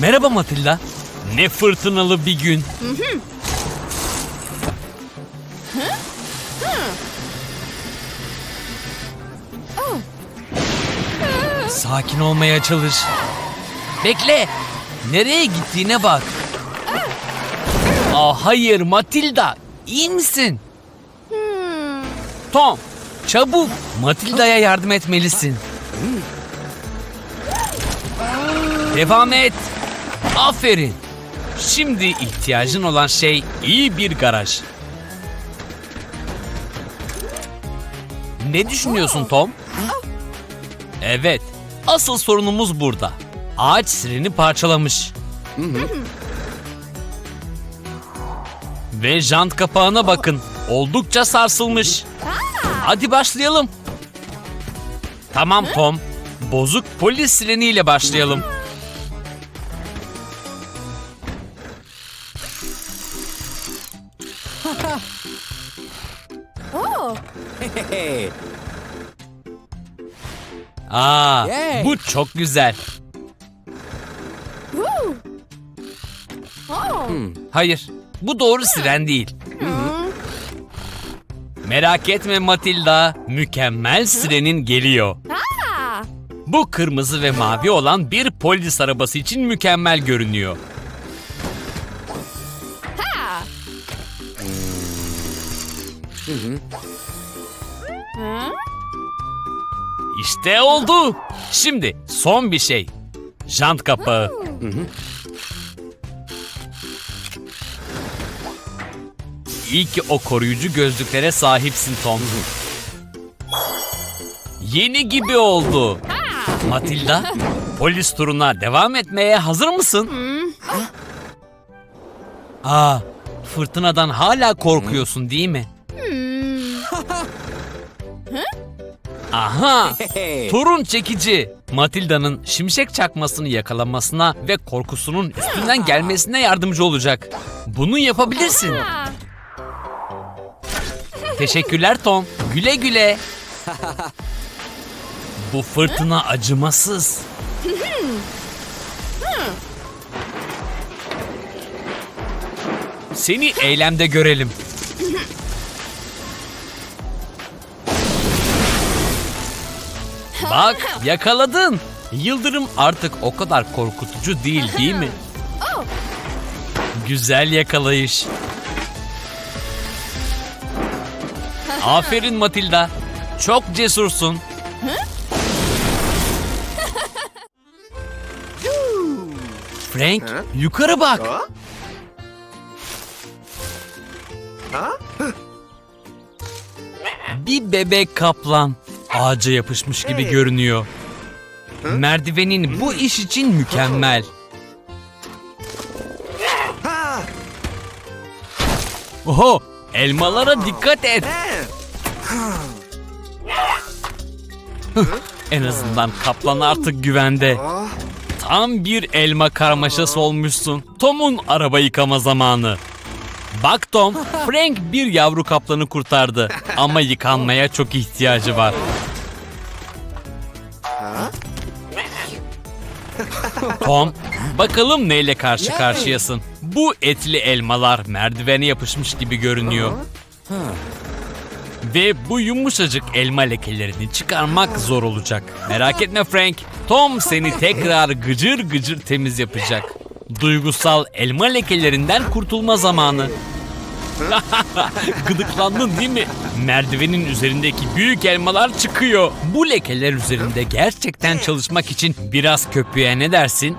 Merhaba Matilda. Ne fırtınalı bir gün. Sakin olmaya çalış. Bekle. Nereye gittiğine bak. Aa, hayır Matilda. İyi misin? Tom, çabuk. Matilda'ya yardım etmelisin. Devam et. Aferin. Şimdi ihtiyacın olan şey iyi bir garaj. Ne düşünüyorsun Tom? Evet, asıl sorunumuz burada. Ağaç sireni parçalamış. Ve jant kapağına bakın. Oldukça sarsılmış. Hadi başlayalım. Tamam Tom. Bozuk polis sireniyle başlayalım. Aa, Yay. bu çok güzel. Hayır, bu doğru siren değil. Merak etme Matilda, mükemmel sirenin geliyor. Bu kırmızı ve mavi olan bir polis arabası için mükemmel görünüyor. İşte oldu. Şimdi son bir şey. Jant kapağı. İyi ki o koruyucu gözlüklere sahipsin Tom. Yeni gibi oldu. Matilda, polis turuna devam etmeye hazır mısın? Aa, fırtınadan hala korkuyorsun değil mi? Aha! Turun çekici. Matilda'nın şimşek çakmasını yakalamasına ve korkusunun üstünden gelmesine yardımcı olacak. Bunu yapabilirsin. Teşekkürler Tom. Güle güle. Bu fırtına acımasız. Seni eylemde görelim. Bak yakaladın. Yıldırım artık o kadar korkutucu değil değil mi? Güzel yakalayış. Aferin Matilda. Çok cesursun. Frank yukarı bak. Bir bebek kaplan ağaca yapışmış gibi görünüyor. Merdivenin bu iş için mükemmel. Oho, elmalara dikkat et. en azından kaplan artık güvende. Tam bir elma karmaşası olmuşsun. Tom'un araba yıkama zamanı. Bak Tom, Frank bir yavru kaplanı kurtardı. Ama yıkanmaya çok ihtiyacı var. Tom, bakalım neyle karşı karşıyasın. Bu etli elmalar merdivene yapışmış gibi görünüyor. Ve bu yumuşacık elma lekelerini çıkarmak zor olacak. Merak etme Frank. Tom seni tekrar gıcır gıcır temiz yapacak. Duygusal elma lekelerinden kurtulma zamanı. Gıdıklandın değil mi? Merdivenin üzerindeki büyük elmalar çıkıyor. Bu lekeler üzerinde gerçekten çalışmak için biraz köpüğe ne dersin?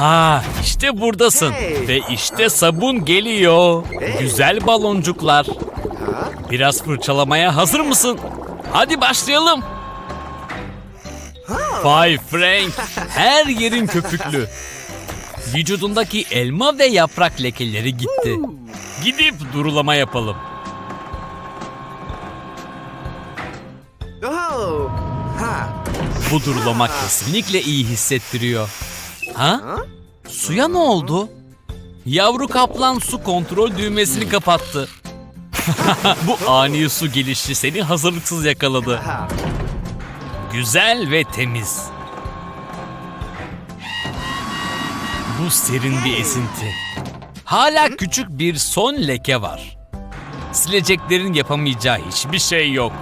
Aa, işte buradasın. Ve işte sabun geliyor. Güzel baloncuklar. Biraz fırçalamaya hazır mısın? Hadi başlayalım. Vay Frank, her yerin köpüklü. Vücudundaki elma ve yaprak lekeleri gitti. Gidip durulama yapalım. Bu durulama kesinlikle iyi hissettiriyor. Ha? Suya ne oldu? Yavru kaplan su kontrol düğmesini kapattı. Bu ani su gelişi seni hazırlıksız yakaladı. Güzel ve temiz. Bu serin bir esinti. Hala küçük bir son leke var. Sileceklerin yapamayacağı hiçbir şey yok.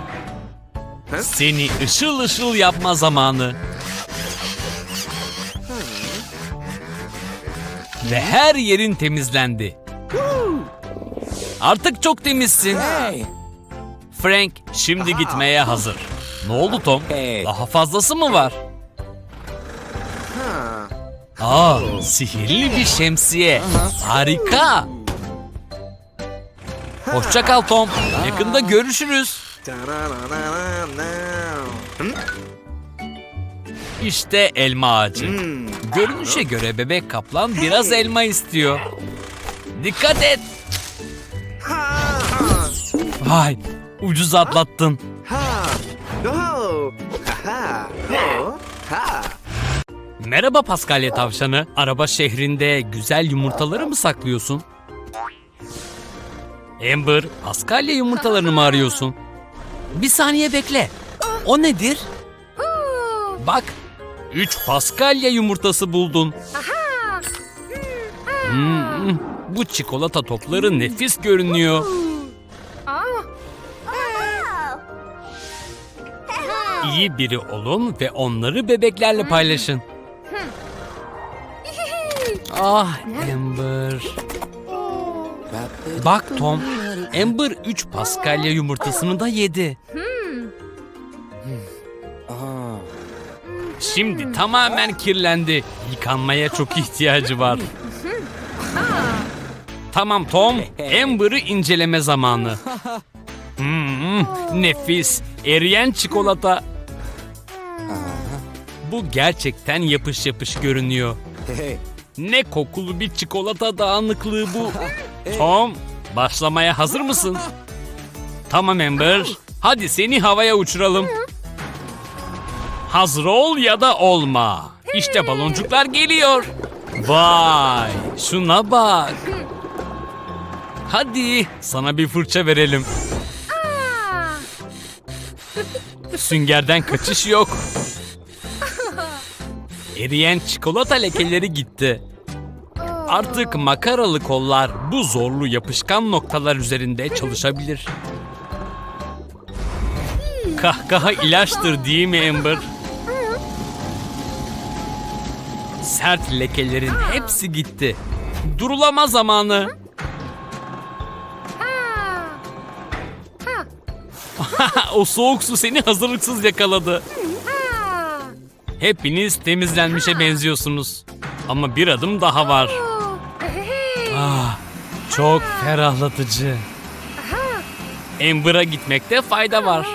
Seni ışıl ışıl yapma zamanı. Ve her yerin temizlendi. Artık çok temizsin. Frank şimdi gitmeye hazır. Ne oldu Tom? Daha fazlası mı var? Aa, sihirli bir şemsiye. Harika. Hoşça kal Tom. Yakında görüşürüz. İşte elma ağacı. Görünüşe göre bebek kaplan biraz elma istiyor. Dikkat et. Vay, ucuz atlattın. Merhaba Paskalya tavşanı. Araba şehrinde güzel yumurtaları mı saklıyorsun? Amber, Paskalya yumurtalarını mı arıyorsun? Bir saniye bekle. O nedir? Bak, 3 Paskalya yumurtası buldun. Hmm, bu çikolata topları nefis görünüyor. İyi biri olun ve onları bebeklerle paylaşın. Ah Amber. Bak Tom, Amber 3 Paskalya yumurtasını da yedi. Şimdi tamamen kirlendi. Yıkanmaya çok ihtiyacı var. Tamam Tom, Amber'ı inceleme zamanı. Hmm, nefis, eriyen çikolata. Bu gerçekten yapış yapış görünüyor. Ne kokulu bir çikolata dağınıklığı bu. Tom, başlamaya hazır mısın? Tamam Amber, hadi seni havaya uçuralım. Hazır ol ya da olma. İşte baloncuklar geliyor. Vay, şuna bak. Hadi sana bir fırça verelim. Süngerden kaçış yok. Eriyen çikolata lekeleri gitti. Artık makaralı kollar bu zorlu yapışkan noktalar üzerinde çalışabilir. Kahkaha ilaçtır değil mi Amber? Sert lekelerin hepsi gitti. Durulama zamanı. o soğuk su seni hazırlıksız yakaladı. Hepiniz temizlenmişe benziyorsunuz. Ama bir adım daha var. Ah, çok ferahlatıcı. Amber'a gitmekte fayda var.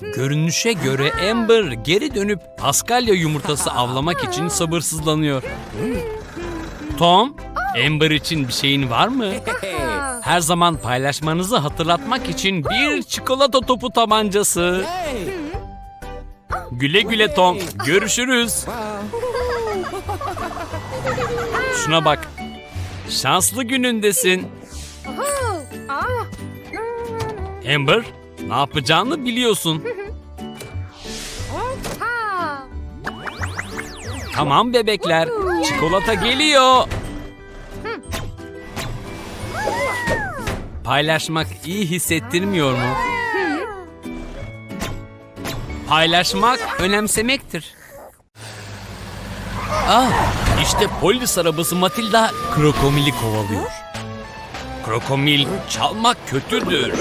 Görünüşe göre Amber geri dönüp Paskalya yumurtası avlamak için sabırsızlanıyor. Tom, Amber için bir şeyin var mı? Her zaman paylaşmanızı hatırlatmak için bir çikolata topu tabancası. Güle güle Tom. Görüşürüz. Şuna bak. Şanslı günündesin. Amber, ne yapacağını biliyorsun. Tamam bebekler. Çikolata geliyor. Paylaşmak iyi hissettirmiyor mu? Paylaşmak önemsemektir. Ah, işte polis arabası Matilda Krokomil'i kovalıyor. Krokomil çalmak kötüdür.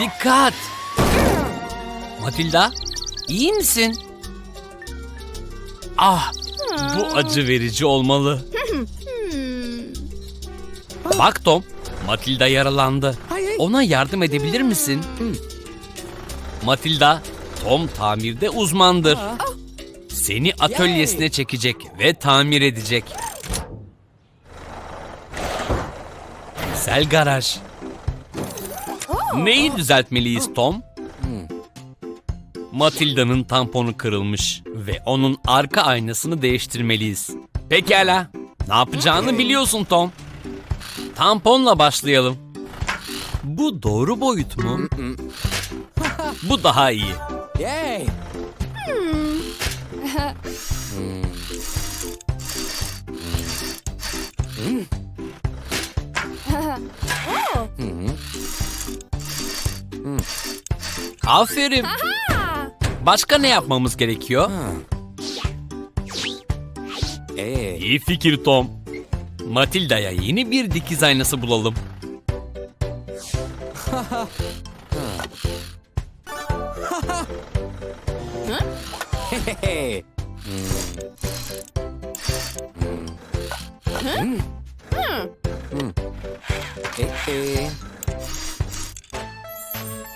Dikkat! Matilda, iyi misin? Ah, bu acı verici olmalı. Bak Tom, Matilda yaralandı. Ona yardım edebilir misin? Matilda, Tom tamirde uzmandır. Seni atölyesine çekecek ve tamir edecek. Sel garaj. Neyi düzeltmeliyiz Tom? Matilda'nın tamponu kırılmış ve onun arka aynasını değiştirmeliyiz. Pekala. Ne yapacağını biliyorsun Tom. Tamponla başlayalım. Bu doğru boyut mu? Bu daha iyi. Yay! Aferin. Başka ne yapmamız gerekiyor? Ee, İyi fikir Tom. Matilda'ya yeni bir dikiz aynası bulalım. ee.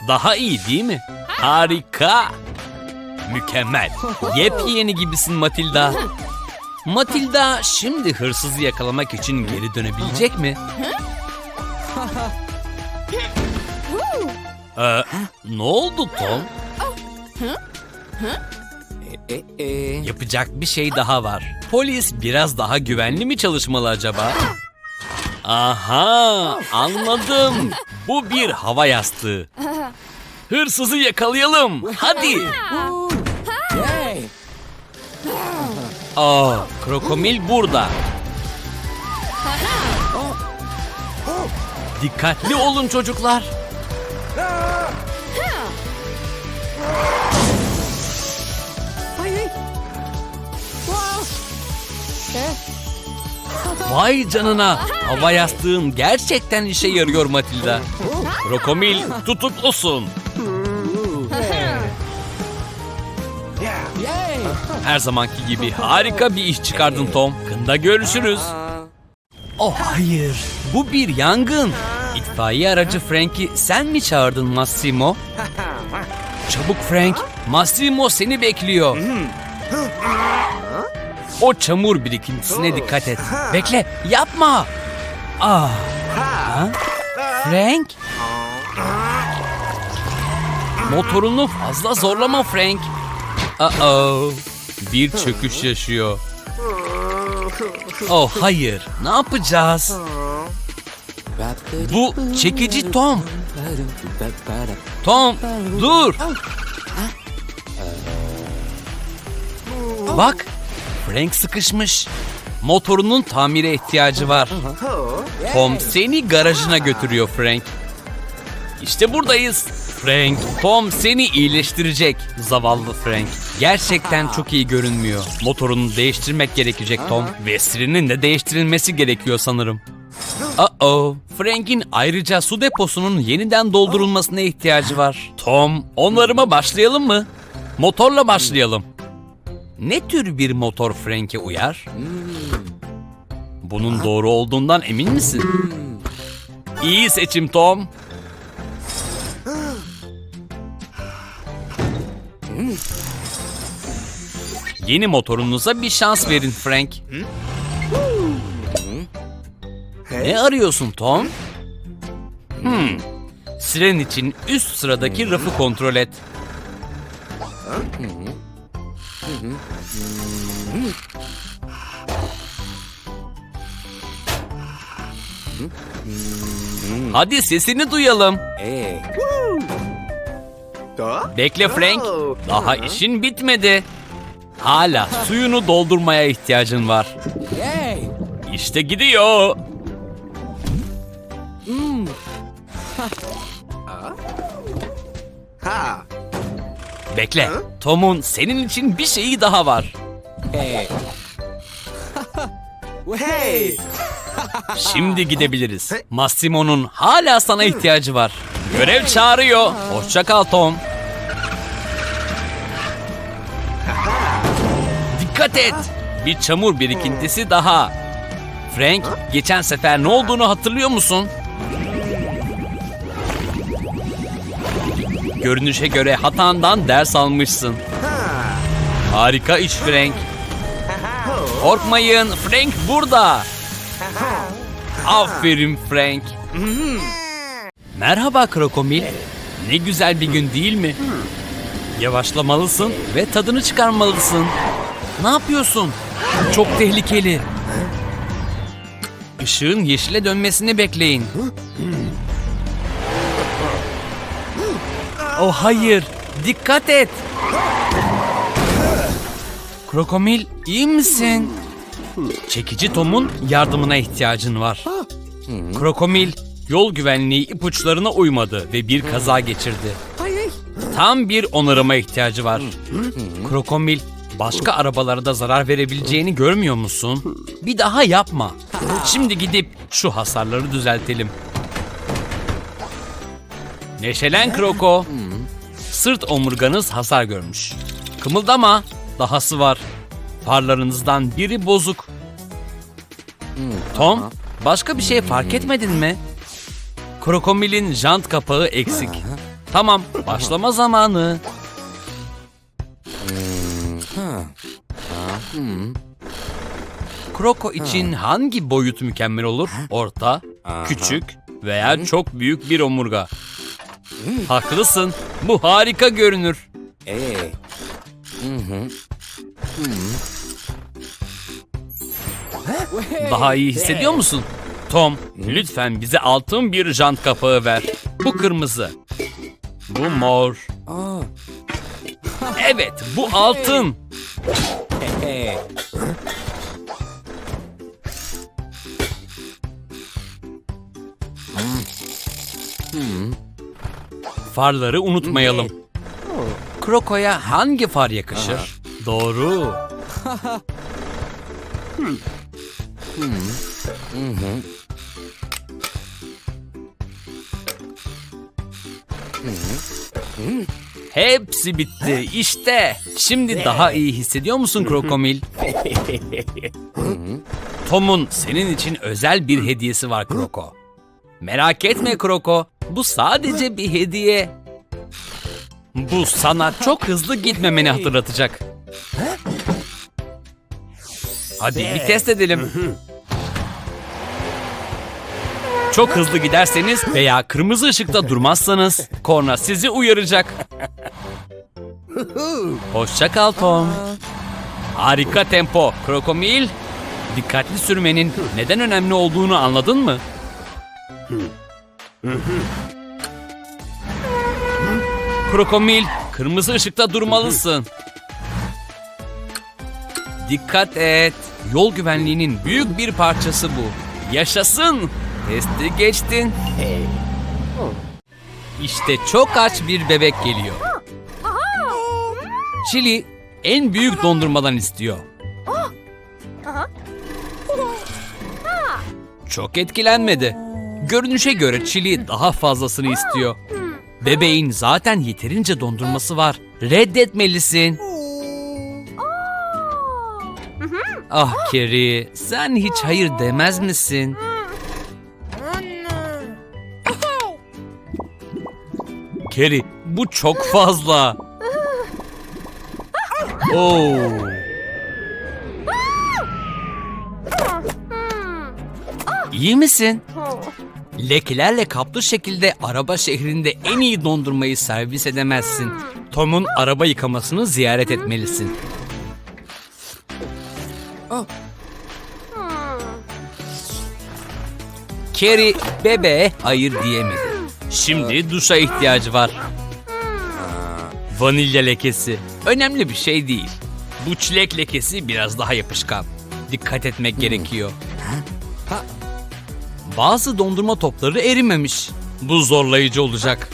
Daha iyi değil mi? Harika. Mükemmel. Yepyeni gibisin Matilda. Matilda şimdi hırsızı yakalamak için geri dönebilecek mi? Ee, ne oldu Tom? Ee, ee. Yapacak bir şey daha var. Polis biraz daha güvenli mi çalışmalı acaba? Aha, anladım. Bu bir hava yastığı. Hırsızı yakalayalım. Hadi. Aa, krokomil burada. Dikkatli olun çocuklar. Vay canına. Hava yastığın gerçekten işe yarıyor Matilda. Krokomil tutuklusun. Her zamanki gibi harika bir iş çıkardın Tom. Kında görüşürüz. Oh hayır. Bu bir yangın. İtfaiye aracı Frank'i sen mi çağırdın Massimo? Çabuk Frank. Massimo seni bekliyor. O çamur birikintisine dikkat et. Bekle yapma. Ah. Ha? Frank? Motorunu fazla zorlama Frank. Uh-oh. Bir çöküş yaşıyor. Oh hayır. Ne yapacağız? Bu çekici Tom. Tom dur. Bak Frank sıkışmış. Motorunun tamire ihtiyacı var. Tom seni garajına götürüyor Frank. İşte buradayız. Frank, Tom seni iyileştirecek. Zavallı Frank. Gerçekten çok iyi görünmüyor. Motorunu değiştirmek gerekecek Tom. Ve sirenin de değiştirilmesi gerekiyor sanırım. Uh-oh. Frank'in ayrıca su deposunun yeniden doldurulmasına ihtiyacı var. Tom, onarıma başlayalım mı? Motorla başlayalım. Ne tür bir motor Frank'e uyar? Bunun doğru olduğundan emin misin? İyi seçim Tom. Yeni motorunuza bir şans verin Frank. Ne arıyorsun Tom? Hmm. Siren için üst sıradaki rafı kontrol et. Hadi sesini duyalım. Ee, Bekle Frank. Daha işin bitmedi. Hala suyunu doldurmaya ihtiyacın var. İşte gidiyor. Ha. Bekle. Tom'un senin için bir şeyi daha var. Hey. Şimdi gidebiliriz. Massimo'nun hala sana ihtiyacı var. Görev çağırıyor. Hoşça kal Tom. Dikkat et. Bir çamur birikintisi daha. Frank, geçen sefer ne olduğunu hatırlıyor musun? Görünüşe göre hatandan ders almışsın. Harika iş Frank. Korkmayın, Frank burada. Aferin Frank. Merhaba Krokomil. Ne güzel bir gün değil mi? Yavaşlamalısın ve tadını çıkarmalısın. Ne yapıyorsun? Çok tehlikeli. Işığın yeşile dönmesini bekleyin. Oh hayır, dikkat et. Krokomil, iyi misin? Çekici Tom'un yardımına ihtiyacın var. Krokomil, yol güvenliği ipuçlarına uymadı ve bir kaza geçirdi. Tam bir onarıma ihtiyacı var. Krokomil, başka arabalara da zarar verebileceğini görmüyor musun? Bir daha yapma. Şimdi gidip şu hasarları düzeltelim. Neşelen Kroko. Sırt omurganız hasar görmüş. Kımıldama, dahası var. Farlarınızdan biri bozuk. Tom, başka bir şey fark etmedin mi? Krokomil'in jant kapağı eksik. Tamam, başlama zamanı. Kroko için hangi boyut mükemmel olur? Orta, küçük veya çok büyük bir omurga. Haklısın. Bu harika görünür. Hey. Daha iyi hissediyor musun? Tom, lütfen bize altın bir jant kapağı ver. Bu kırmızı. Bu mor. Evet, bu altın. Farları unutmayalım. Kroko'ya hangi far yakışır? Doğru. Hepsi bitti. İşte. Şimdi daha iyi hissediyor musun Krokomil? Tom'un senin için özel bir hediyesi var Kroko. Merak etme Kroko. Bu sadece bir hediye. Bu sana çok hızlı gitmemeni hatırlatacak. Hadi bir test edelim. Çok hızlı giderseniz veya kırmızı ışıkta durmazsanız korna sizi uyaracak. Hoşça kal Tom. Harika tempo. Krokomil. Dikkatli sürmenin neden önemli olduğunu anladın mı? Krokomil, kırmızı ışıkta durmalısın. Dikkat et. Yol güvenliğinin büyük bir parçası bu. Yaşasın. Testi geçtin. İşte çok aç bir bebek geliyor. Chili en büyük dondurmadan istiyor. Çok etkilenmedi. Görünüşe göre Chili daha fazlasını istiyor. Bebeğin zaten yeterince dondurması var. Reddetmelisin. Ah Kerry, sen hiç hayır demez misin? Kerry, bu çok fazla. Oo. İyi misin? Lekelerle kaplı şekilde araba şehrinde en iyi dondurmayı servis edemezsin. Tom'un araba yıkamasını ziyaret etmelisin. Kerry bebeğe hayır diyemedi. Şimdi duşa ihtiyacı var. Vanilya lekesi. Önemli bir şey değil. Bu çilek lekesi biraz daha yapışkan. Dikkat etmek gerekiyor. Bazı dondurma topları erimemiş. Bu zorlayıcı olacak.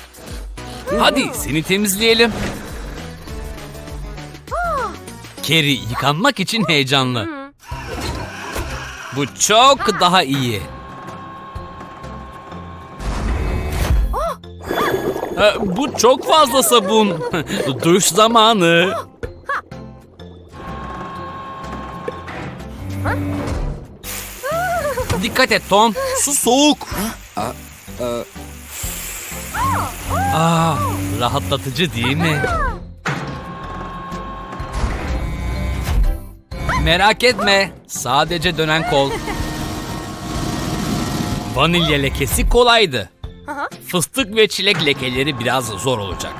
Hadi seni temizleyelim. Kerry yıkanmak için heyecanlı. Bu çok daha iyi. Bu çok fazla sabun. Duş zamanı. Dikkat et Tom. Su soğuk. Ah, rahatlatıcı değil mi? Merak etme. Sadece dönen kol. Vanilya lekesi kolaydı. Fıstık ve çilek lekeleri biraz zor olacak.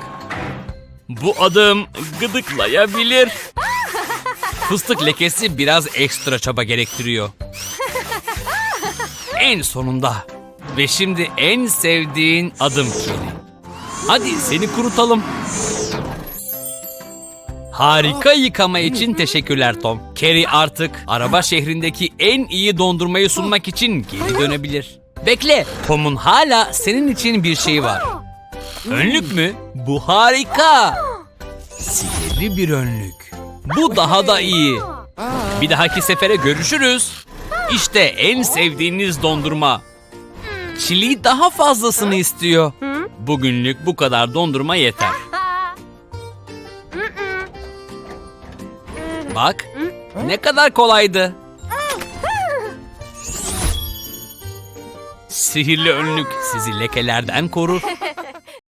Bu adım gıdıklayabilir. Fıstık lekesi biraz ekstra çaba gerektiriyor. En sonunda. Ve şimdi en sevdiğin adım Keri. Hadi seni kurutalım. Harika yıkama için teşekkürler Tom. Kerry artık araba şehrindeki en iyi dondurmayı sunmak için geri dönebilir. Bekle, Tom'un hala senin için bir şeyi var. Önlük mü? Bu harika. Sihirli bir önlük. Bu daha da iyi. Bir dahaki sefere görüşürüz. İşte en sevdiğiniz dondurma. Çili daha fazlasını istiyor. Bugünlük bu kadar dondurma yeter. Bak, ne kadar kolaydı. Sihirli önlük sizi lekelerden korur.